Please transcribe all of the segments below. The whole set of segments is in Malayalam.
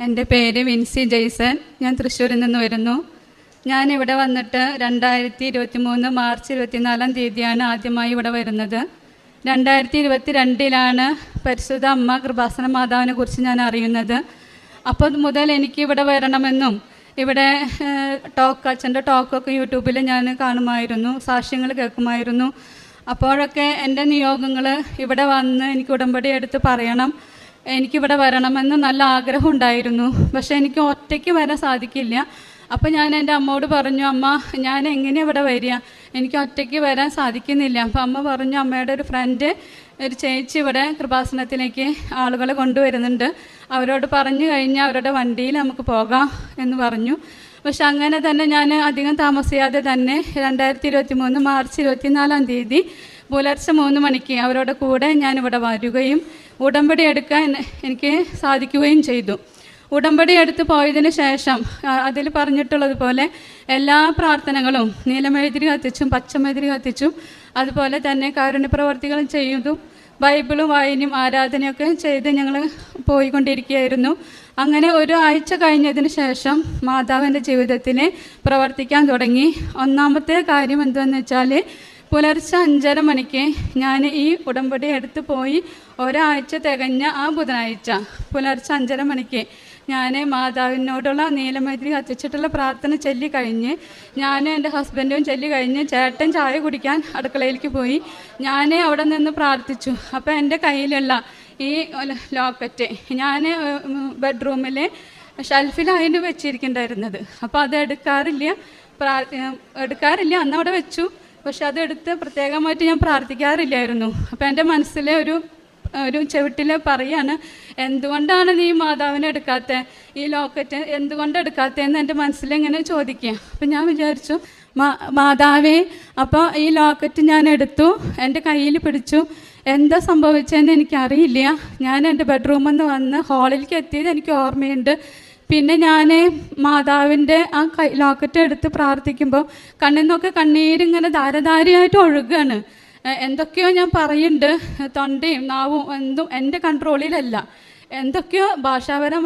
എന്റെ പേര് വിൻസി ജെയ്സൺ. ഞാൻ തൃശ്ശൂരിൽ നിന്ന് വരുന്നു. ഞാൻ ഇവിടെ വന്നിട്ട് രണ്ടായിരത്തി ഇരുപത്തി മൂന്ന് മാർച്ച് ഇരുപത്തിനാലാം തീയതിയാണ് ആദ്യമായി ഇവിടെ വരുന്നത്. രണ്ടായിരത്തി ഇരുപത്തി രണ്ടിലാണ് പരിശുദ്ധ അമ്മ കൃപാസന മാതാവിനെ കുറിച്ച് ഞാൻ അറിയുന്നത്. അപ്പോൾ മുതൽ എനിക്ക് ഇവിടെ വരണമെന്നും ഇവിടെ ടോക്ക് അച്ഛന്റെ ടോക്കൊക്കെ യൂട്യൂബിൽ ഞാൻ കാണുമായിരുന്നു സാക്ഷ്യങ്ങൾ കേൾക്കുമായിരുന്നു. അപ്പോഴൊക്കെ എന്റെ നിയോഗങ്ങൾ ഇവിടെ വന്ന് എനിക്ക് ഉടമ്പടി എടുത്ത് പറയണം. എനിക്കിവിടെ വരണമെന്ന് നല്ല ആഗ്രഹം ഉണ്ടായിരുന്നു. പക്ഷേ എനിക്ക് ഒറ്റയ്ക്ക് വരാൻ സാധിക്കില്ല. അപ്പോൾ ഞാൻ എന്റെ അമ്മയോട് പറഞ്ഞു അമ്മ ഞാൻ എങ്ങനെ ഇവിടെ വരിക? എനിക്ക് ഒറ്റയ്ക്ക് വരാൻ സാധിക്കുന്നില്ല. അപ്പോൾ അമ്മ പറഞ്ഞു അമ്മയുടെ ഒരു ഫ്രണ്ട് ഒരു ചേച്ചി ഇവിടെ കൃപാസനത്തിലേക്ക് ആളുകളെ കൊണ്ടുവരുന്നുണ്ട്. അവരോട് പറഞ്ഞു കഴിഞ്ഞാൽ അവരുടെ വണ്ടിയിൽ നമുക്ക് പോകാം എന്ന് പറഞ്ഞു. പക്ഷെ അങ്ങനെ തന്നെ ഞാൻ അധികം താമസിയാതെ തന്നെ രണ്ടായിരത്തി ഇരുപത്തി മൂന്ന് മാർച്ച് ഇരുപത്തിനാലാം തീയതി പുലർച്ചെ മൂന്ന് മണിക്ക് അവരുടെ കൂടെ ഞാൻ ഇവിടെ വരികയും ഉടമ്പടി എടുക്കാൻ എനിക്ക് സാധിക്കുകയും ചെയ്തു. ഉടമ്പടി എടുത്ത് പോയതിന് ശേഷം അതിൽ പറഞ്ഞിട്ടുള്ളതുപോലെ എല്ലാ പ്രാർത്ഥനകളും നീലമെഴുതിരി കത്തിച്ചും പച്ചമെഴുതിരി കത്തിച്ചും അതുപോലെ തന്നെ കാരുണ്യപ്രവർത്തികളും ചെയ്തു ബൈബിളും വായനയും ആരാധനയൊക്കെ ചെയ്ത് ഞങ്ങൾ പോയിക്കൊണ്ടിരിക്കുകയായിരുന്നു. അങ്ങനെ ഒരു ആഴ്ച കഴിഞ്ഞതിന് ശേഷം മാതാവിന്റെ ജീവിതത്തിൽ പ്രവർത്തിക്കാൻ തുടങ്ങി. ഒന്നാമത്തെ കാര്യം എന്തെന്ന് വെച്ചാൽ പുലർച്ചെ അഞ്ചര മണിക്ക് ഞാൻ ഈ ഉടമ്പടി എടുത്ത് പോയി ഒരാഴ്ച തികഞ്ഞ ആ ബുധനാഴ്ച പുലർച്ചെ അഞ്ചര മണിക്ക് ഞാൻ മാതാവിനോടുള്ള നീലമൈത്രി കത്തിച്ചിട്ടുള്ള പ്രാർത്ഥന ചൊല്ലി കഴിഞ്ഞ് ഞാൻ എന്റെ ഹസ്ബൻഡും ചൊല്ലി കഴിഞ്ഞ് ചേട്ടൻ ചായ കുടിക്കാൻ അടുക്കളയിലേക്ക് പോയി. ഞാൻ അവിടെ നിന്ന് പ്രാർത്ഥിച്ചു. അപ്പോൾ എന്റെ കയ്യിലുള്ള ഈ ലോക്കറ്റ് ഞാൻ ബെഡ്റൂമിൽ ഷെൽഫിലായിരുന്നു വെച്ചിരിക്കുന്നുണ്ടായിരുന്നത് അപ്പോൾ അത് എടുക്കാറില്ല പ്രാ എടുക്കാറില്ല അന്നവിടെ വെച്ചു. പക്ഷെ അതെടുത്ത് പ്രത്യേകമായിട്ട് ഞാൻ പ്രാർത്ഥിക്കാറില്ലായിരുന്നു. അപ്പം എന്റെ മനസ്സിലെ ഒരു ഒരു ചെവിട്ടിൽ പറയാണ് എന്തുകൊണ്ടാണ് നീ മാതാവിനെ എടുക്കാത്ത? ഈ ലോക്കറ്റ് എന്തുകൊണ്ട് എടുക്കാത്തതെന്ന് എന്റെ മനസ്സിലിങ്ങനെ ചോദിക്കുക? അപ്പം ഞാൻ വിചാരിച്ചു മാതാവേ അപ്പോൾ ഈ ലോക്കറ്റ് ഞാൻ എടുത്തു എന്റെ കയ്യിൽ പിടിച്ചു. എന്താ സംഭവിച്ചതെന്ന് എനിക്കറിയില്ല. ഞാൻ എന്റെ ബെഡ്റൂമിൽ നിന്ന് വന്ന് ഹാളിലേക്ക് എത്തിയത് എനിക്ക് ഓർമ്മയുണ്ട്. പിന്നെ ഞാൻ മാതാവിന്റെ ആ കൈ ലോക്കറ്റ് എടുത്ത് പ്രാർത്ഥിക്കുമ്പോൾ കണ്ണിൽ നിന്നൊക്കെ കണ്ണീരിങ്ങനെ ധാരധാരയായിട്ട് ഒഴുകാണ്. എന്തൊക്കെയോ ഞാൻ പറയുന്നുണ്ട് തൊണ്ടയും നാവും എന്തും എന്റെ കൺട്രോളിലല്ല എന്തൊക്കെയോ ഭാഷാപരം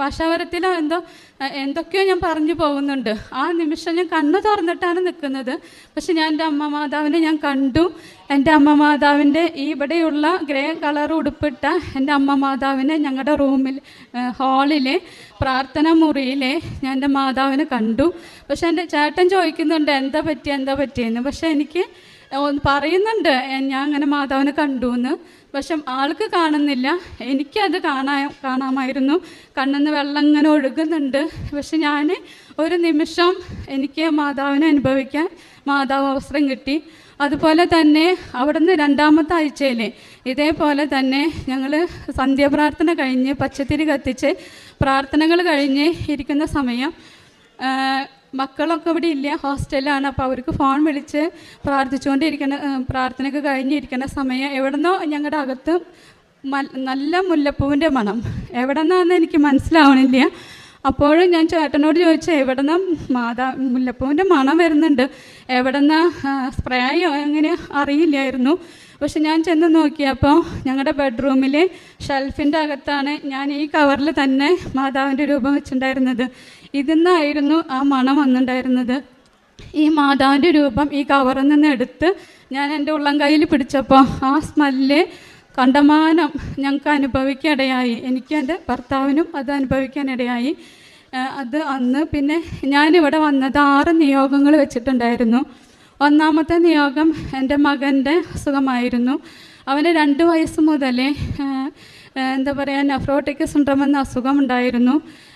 ഭാഷാപരത്തിലോ എന്തോ എന്തൊക്കെയോ ഞാൻ പറഞ്ഞു പോകുന്നുണ്ട്. ആ നിമിഷം ഞാൻ കണ്ണു തുറന്നിട്ടാണ് നിൽക്കുന്നത്. പക്ഷെ ഞാൻ എന്റെ അമ്മ മാതാവിനെ ഞാൻ കണ്ടു. എന്റെ അമ്മ മാതാവിന്റെ ഇവിടെയുള്ള ഗ്രേ കളർ ഉടുപ്പിട്ട എന്റെ അമ്മ മാതാവിനെ ഞങ്ങളുടെ റൂമിൽ ഹാളിലെ പ്രാർത്ഥന മുറിയിലെ ഞാൻ എന്റെ മാതാവിനെ കണ്ടു. പക്ഷെ എന്റെ ചേട്ടൻ ചോദിക്കുന്നുണ്ട് എന്താ പറ്റി എന്താ പറ്റിയെന്ന്? പക്ഷെ എനിക്ക് പറയുന്നുണ്ട്. ഞാൻ അങ്ങനെ മാതാവിനെ കണ്ടു എന്ന് പക്ഷെ ആൾക്ക് കാണുന്നില്ല. എനിക്കത് കാണാ കാണാമായിരുന്നു. കണ്ണെന്ന് വെള്ളം ഇങ്ങനെ ഒഴുകുന്നുണ്ട്. പക്ഷെ ഞാൻ ഒരു നിമിഷം എനിക്ക് മാതാവിനെ അനുഭവിക്കാൻ മാതാവ് അവസരം കിട്ടി. അതുപോലെ തന്നെ അവിടുന്ന് രണ്ടാമത്തെ ആഴ്ചയിൽ ഇതേപോലെ തന്നെ ഞങ്ങൾ സന്ധ്യാപ്രാർത്ഥന കഴിഞ്ഞ് പച്ചത്തിരി കത്തിച്ച് പ്രാർത്ഥനകൾ കഴിഞ്ഞ് ഇരിക്കുന്ന സമയം മക്കളൊക്കെ ഇവിടെ ഇല്ല ഹോസ്റ്റലിലാണ് അപ്പോൾ അവർക്ക് ഫോൺ വിളിച്ച് പ്രാർത്ഥിച്ചുകൊണ്ടിരിക്കുന്ന പ്രാർത്ഥനയൊക്കെ കഴിഞ്ഞിരിക്കുന്ന സമയം എവിടുന്നോ ഞങ്ങളുടെ അകത്ത് നല്ല മുല്ലപ്പൂവിന്റെ മണം. എവിടെ നിന്നാന്ന് എനിക്ക് മനസ്സിലാവണില്ല. അപ്പോഴും ഞാൻ ചേട്ടനോട് ചോദിച്ചു എവിടെന്ന മാതാ മുല്ലപ്പൂവിന്റെ മണം വരുന്നുണ്ട്? എവിടെന്ന സ്പ്രേയോ? അങ്ങനെ അറിയില്ലായിരുന്നു. പക്ഷെ ഞാൻ ചെന്ന് നോക്കിയപ്പോൾ ഞങ്ങളുടെ ബെഡ്റൂമിൽ ഷെൽഫിന്റെ അകത്താണ് ഞാൻ ഈ കവറിൽ തന്നെ മാതാവിന്റെ രൂപം വെച്ചിട്ടുണ്ടായിരുന്നത് ഇതിന്നായിരുന്നു ആ മണം വന്നിട്ടുണ്ടായിരുന്നത് ഈ മാതാവിന്റെ രൂപം ഈ കവറിൽ നിന്ന് എടുത്ത് ഞാൻ എന്റെ ഉള്ളം കയ്യിൽ പിടിച്ചപ്പോൾ ആ സ്മെല്ല് കണ്ടമാനം ഞങ്ങൾക്ക് അനുഭവിക്കാനിടയായി. എനിക്ക് എന്റെ ഭർത്താവിനും അത് അനുഭവിക്കാനിടയായി. അത് അന്ന് പിന്നെ ഞാനിവിടെ വന്നത് ആറ് നിയോഗങ്ങൾ വെച്ചിട്ടുണ്ടായിരുന്നു. ഒന്നാമത്തെ നിയോഗം എന്റെ മകന്റെ അസുഖമായിരുന്നു. അവന് രണ്ട് വയസ്സ് മുതലേ എന്താ പറയുക നെഫ്രോട്ടിക് സിൻഡ്രം എന്ന അസുഖമുണ്ടായിരുന്നു. ആ,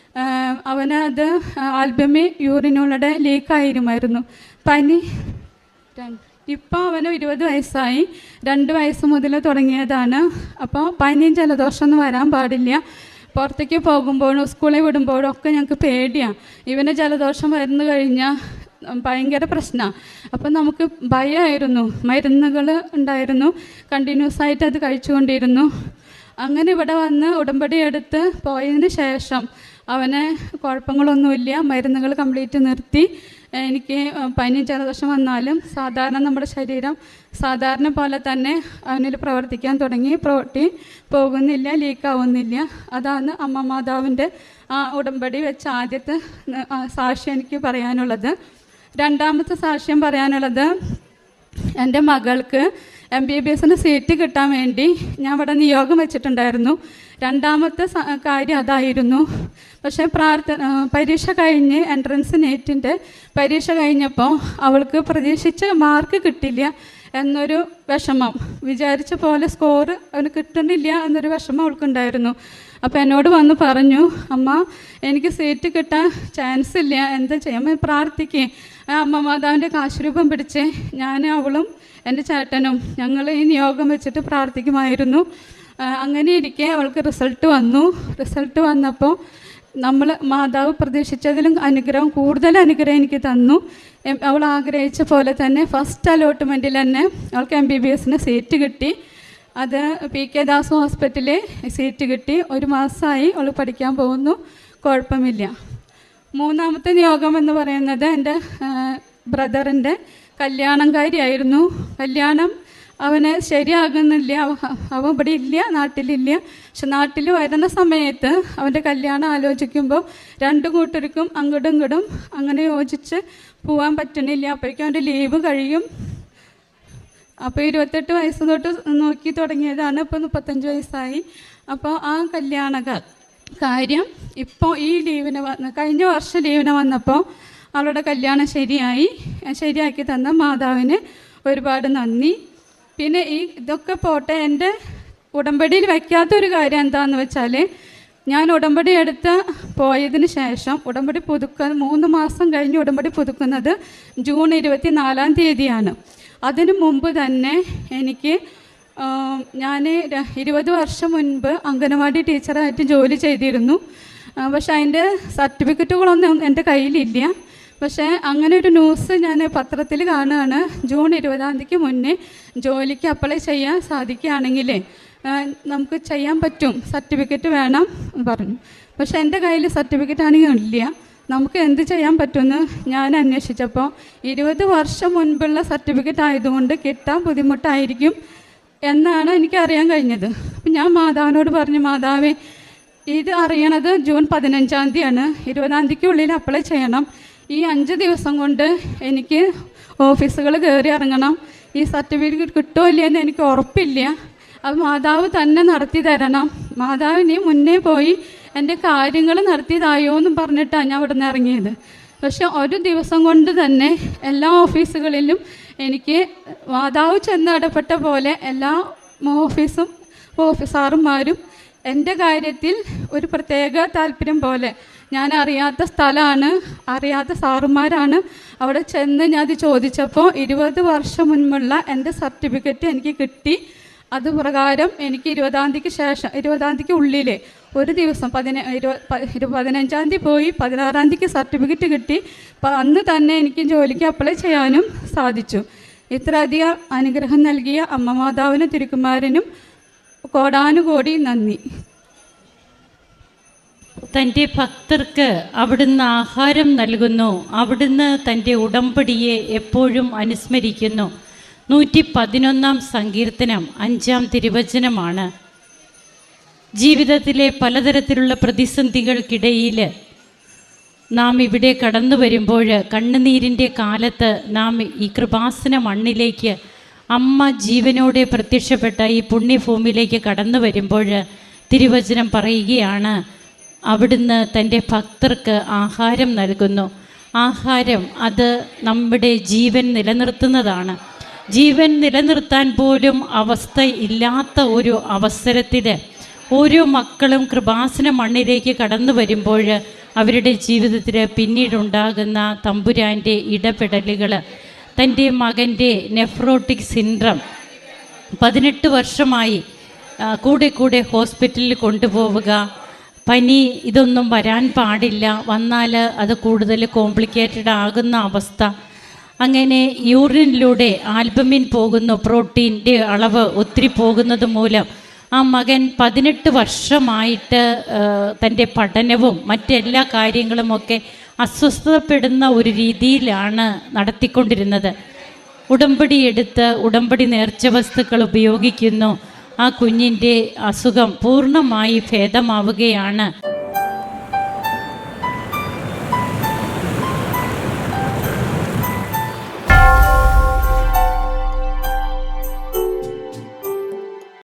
അവന് അത് ആൽബമി യൂറിനുകളുടെ ലീക്കായിരുമായിരുന്നു. പനി ഇപ്പോൾ അവന് ഇരുപത് വയസ്സായി. രണ്ട് വയസ്സ് മുതൽ തുടങ്ങിയതാണ്. അപ്പോൾ പനിയും ജലദോഷമൊന്നും വരാൻ പാടില്ല. പുറത്തേക്ക് പോകുമ്പോഴും സ്കൂളിൽ വിടുമ്പോഴും ഒക്കെ ഞങ്ങൾക്ക് പേടിയാണ് ഇവന് ജലദോഷം വരുന്നു കഴിഞ്ഞാൽ ഭയങ്കര പ്രശ്നമാണ് അപ്പം നമുക്ക് ഭയമായിരുന്നു മരുന്നുകൾ ഉണ്ടായിരുന്നു. കണ്ടിന്യൂസ് ആയിട്ട് അത് കഴിച്ചുകൊണ്ടിരുന്നു. അങ്ങനെ ഇവിടെ വന്ന് ഉടമ്പടി എടുത്ത് പോയതിന് ശേഷം അവന് കുഴപ്പങ്ങളൊന്നുമില്ല. മരുന്നുകൾ കംപ്ലീറ്റ് നിർത്തി. എനിക്ക് പനി ജലദോഷം വന്നാലും സാധാരണ നമ്മുടെ ശരീരം സാധാരണ പോലെ തന്നെ അവനിൽ പ്രവർത്തിക്കാൻ തുടങ്ങി. പ്രോട്ടീൻ പോകുന്നില്ല ലീക്കാവുന്നില്ല അതാണ് അമ്മ മാതാവിന്റെ ആ ഉടമ്പടി വെച്ച ആദ്യത്തെ ആ, സാക്ഷ്യം എനിക്ക് പറയാനുള്ളത്. രണ്ടാമത്തെ സാക്ഷ്യം പറയാനുള്ളത് എന്റെ മകൾക്ക് എം ബി ബി എസിന് സീറ്റ് കിട്ടാൻ വേണ്ടി ഞാൻ ഇവിടെ നിയോഗം വെച്ചിട്ടുണ്ടായിരുന്നു. രണ്ടാമത്തെ കാര്യം അതായിരുന്നു. പക്ഷേ പ്രാർത്ഥന പരീക്ഷ കഴിഞ്ഞ് എൻട്രൻസ് നെറ്റിന്റെ പരീക്ഷ കഴിഞ്ഞപ്പോൾ അവൾക്ക് പ്രതീക്ഷിച്ച മാർക്ക് കിട്ടില്ല എന്നൊരു വിഷമം. വിചാരിച്ച പോലെ സ്കോർ അവന് കിട്ടുന്നില്ല എന്നൊരു വിഷമം അവൾക്കുണ്ടായിരുന്നു. അപ്പോൾ എന്നോട് വന്ന് പറഞ്ഞു അമ്മ എനിക്ക് സീറ്റ് കിട്ടാൻ ചാൻസ് ഇല്ല. എന്താ ചെയ്യാൻ? പ്രാർത്ഥിക്കേ. അമ്മ മാതാവിന്റെ കാശുരൂപം പിടിച്ച് ഞാൻ അവളും എന്റെ ചേട്ടനും ഞങ്ങൾ ഈ നിയോഗം വെച്ചിട്ട് പ്രാർത്ഥിക്കുമായിരുന്നു. അങ്ങനെ ഇരിക്കെ അവൾക്ക് റിസൾട്ട് വന്നു. റിസൾട്ട് വന്നപ്പോൾ നമ്മൾ മാതാവ് പ്രതീക്ഷിച്ചതിലും അനുഗ്രഹം കൂടുതൽ അനുഗ്രഹം എനിക്ക് തന്നു. അവൾ ആഗ്രഹിച്ച പോലെ തന്നെ ഫസ്റ്റ് അലോട്ട്മെന്റിൽ തന്നെ അവൾക്ക് എം ബി ബി എസിന് സീറ്റ് കിട്ടി. അത് പി കെ ദാസ് ഹോസ്പിറ്റലിൽ സീറ്റ് കിട്ടി. ഒരു മാസമായി അവൾ പഠിക്കാൻ പോകുന്നു. കുഴപ്പമില്ല. മൂന്നാമത്തെ നിയോഗം എന്ന് പറയുന്നത് എന്റെ ബ്രദറിന്റെ കല്യാണം കാര്യമായിരുന്നു കല്യാണം അവന് ശരിയാകുന്നില്ല. അവ- അവൻ ഇവിടെ ഇല്ല നാട്ടിലില്ല. പക്ഷെ നാട്ടിൽ വരുന്ന സമയത്ത് അവന്റെ കല്യാണം ആലോചിക്കുമ്പോൾ രണ്ട് കൂട്ടർക്കും അങ്ങോട്ടും ഇങ്ങോട്ടും അങ്ങനെ യോജിച്ച് പോകാൻ പറ്റണില്ല. അപ്പോഴേക്കും അവന്റെ ലീവ് കഴിയും. അപ്പോൾ ഇരുപത്തെട്ട് വയസ്സ് തൊട്ട് നോക്കി തുടങ്ങിയതാണ്. ഇപ്പോൾ മുപ്പത്തഞ്ച് വയസ്സായി. അപ്പോൾ ആ കല്യാണ കാര്യം ഇപ്പോൾ ഈ ലീവിന് വന്ന് കഴിഞ്ഞ വർഷം ലീവിന് വന്നപ്പോൾ അവളുടെ കല്യാണം ശരിയായി ശരിയാക്കി തന്ന മാതാവിന് ഒരുപാട് നന്ദി. പിന്നെ ഈ ഇതൊക്കെ പോട്ടെ എന്റെ ഉടമ്പടിയിൽ വയ്ക്കാത്തൊരു കാര്യം എന്താണെന്ന് വെച്ചാൽ ഞാൻ ഉടമ്പടി എടുത്ത് പോയതിന് ശേഷം ഉടമ്പടി പുതുക്കുന്ന മൂന്ന് മാസം കഴിഞ്ഞ് ഉടമ്പടി പുതുക്കുന്നത് ജൂൺ ഇരുപത്തി നാലാം തീയതിയാണ്. അതിനു മുമ്പ് തന്നെ എനിക്ക് ഞാൻ ഇരുപത് വർഷം മുൻപ് അംഗനവാടി ടീച്ചറായിട്ട് ജോലി ചെയ്തിരുന്നു. പക്ഷെ അതിന്റെ സർട്ടിഫിക്കറ്റുകളൊന്നും എന്റെ കയ്യിലില്ല. പക്ഷേ അങ്ങനെ ഒരു ന്യൂസ് ഞാൻ പത്രത്തിൽ കാണുകയാണ്. ജൂൺ ഇരുപതാം തീയതിക്ക് മുന്നേ ജോലിക്ക് അപ്ലൈ ചെയ്യാൻ സാധിക്കുകയാണെങ്കിലേ നമുക്ക് ചെയ്യാൻ പറ്റും. സർട്ടിഫിക്കറ്റ് വേണം പറഞ്ഞു. പക്ഷെ എന്റെ കയ്യിൽ സർട്ടിഫിക്കറ്റ് ആണെങ്കിൽ ഇല്ല. നമുക്ക് എന്ത് ചെയ്യാൻ പറ്റുമെന്ന് ഞാൻ അന്വേഷിച്ചപ്പോൾ ഇരുപത് വർഷം മുൻപുള്ള സർട്ടിഫിക്കറ്റ് ആയതുകൊണ്ട് കിട്ടാൻ ബുദ്ധിമുട്ടായിരിക്കും എന്നാണ് എനിക്കറിയാൻ കഴിഞ്ഞത്. അപ്പം ഞാൻ മാതാവിനോട് പറഞ്ഞു മാതാവേ ഇത് അറിയണത് ജൂൺ പതിനഞ്ചാം തീയതിയാണ്. ഇരുപതാം തീയതിക്കുള്ളിൽ അപ്ലൈ ചെയ്യണം. ഈ അഞ്ച് ദിവസം കൊണ്ട് എനിക്ക് ഓഫീസുകൾ കയറി ഇറങ്ങണം. ഈ സർട്ടിഫിക്കറ്റ് കിട്ടുമോ ഇല്ലയെന്ന് എനിക്ക് ഉറപ്പില്ല. അത് മാതാവ് തന്നെ നടത്തി തരണം. മാതാവ് നീ മുന്നേ പോയി എന്റെ കാര്യങ്ങൾ നടത്തിയതായോ എന്ന് പറഞ്ഞിട്ടാണ് ഞാൻ ഇവിടെ നിന്ന് ഇറങ്ങിയത്. പക്ഷെ ഒരു ദിവസം കൊണ്ട് തന്നെ എല്ലാ ഓഫീസുകളിലും എനിക്ക് മാതാവ് ചെന്ന് ഇടപെട്ട പോലെ എല്ലാ ഓഫീസും ഓഫീസാറുമാരും എന്റെ കാര്യത്തിൽ ഒരു പ്രത്യേക താല്പര്യം പോലെ. ഞാൻ അറിയാത്ത സ്ഥലമാണ് അറിയാത്ത സാറുമാരാണ്. അവിടെ ചെന്ന് ഞാൻ അത് ചോദിച്ചപ്പോൾ ഇരുപത് വർഷം മുൻപുള്ള എന്റെ സർട്ടിഫിക്കറ്റ് എനിക്ക് കിട്ടി. അത് പ്രകാരം എനിക്ക് ഇരുപതാം തീയതിക്ക് ശേഷം ഇരുപതാം തീയതിക്ക് ഉള്ളിൽ ഒരു ദിവസം പതിന ഇരുപ ഇരു- പതിനഞ്ചാം തീയതി പോയി പതിനാറാം തീയതിക്ക് സർട്ടിഫിക്കറ്റ് കിട്ടി. അന്ന് തന്നെ എനിക്ക് ജോലിക്ക് അപ്ലൈ ചെയ്യാനും സാധിച്ചു. ഇത്രയധികം അനുഗ്രഹം നൽകിയ അമ്മ മാതാവിനും തിരുക്കുമാരനും കോടാനുകോടി നന്ദി. തന്റെ ഭക്തർക്ക് അവിടുന്ന് ആഹാരം നൽകുന്നു. അവിടുന്ന് തന്റെ ഉടമ്പടിയെ എപ്പോഴും അനുസ്മരിക്കുന്നു. നൂറ്റി പതിനൊന്നാം സങ്കീർത്തനം അഞ്ചാം തിരുവചനമാണ്. ജീവിതത്തിലെ പലതരത്തിലുള്ള പ്രതിസന്ധികൾക്കിടയിൽ നാം ഇവിടെ കടന്നു വരുമ്പോൾ കണ്ണുനീരിന്റെ കാലത്ത് നാം ഈ കൃപാസന മണ്ണിലേക്ക് അമ്മ ജീവനോടെ പ്രത്യക്ഷപ്പെട്ട ഈ പുണ്യഭൂമിയിലേക്ക് കടന്നു വരുമ്പോൾ തിരുവചനം പറയുകയാണ് അവിടുന്ന് തന്റെ ഭക്തർക്ക് ആഹാരം നൽകുന്നു. ആഹാരം അത് നമ്മുടെ ജീവൻ നിലനിർത്തുന്നതാണ്. ജീവൻ നിലനിർത്താൻ പോലും അവസ്ഥ ഇല്ലാത്ത ഒരു അവസരത്തിൽ ഓരോ മക്കളും കൃപാസന മണ്ണിലേക്ക് കടന്നു വരുമ്പോൾ അവരുടെ ജീവിതത്തിൽ പിന്നീടുണ്ടാകുന്ന തമ്പുരാന്റെ ഇടപെടലുകൾ തന്റെ മകന്റെ നെഫ്രോട്ടിക് സിൻഡ്രം പതിനെട്ട് വർഷമായി കൂടെ കൂടെ ഹോസ്പിറ്റലിൽ കൊണ്ടുപോവുക. പനി ഇതൊന്നും വരാൻ പാടില്ല. വന്നാൽ അത് കൂടുതൽ കോംപ്ലിക്കേറ്റഡ് ആകുന്ന അവസ്ഥ. അങ്ങനെ യൂറിനിലൂടെ ആൽബമിൻ പോകുന്നു പ്രോട്ടീന്റെ അളവ് ഒത്തിരി പോകുന്നത് മൂലം ആ മകൻ പതിനെട്ട് വർഷമായിട്ട് തന്റെ പഠനവും മറ്റെല്ലാ കാര്യങ്ങളുമൊക്കെ അസ്വസ്ഥപ്പെടുന്ന ഒരു രീതിയിലാണ് നടത്തിക്കൊണ്ടിരുന്നത്. ഉടമ്പടി എടുത്ത് ഉടമ്പടി നേർച്ച വസ്തുക്കൾ ഉപയോഗിക്കുന്നു. ആ കുഞ്ഞിന്റെ അസുഖം പൂർണമായി ഭേദമാവുകയാണ്.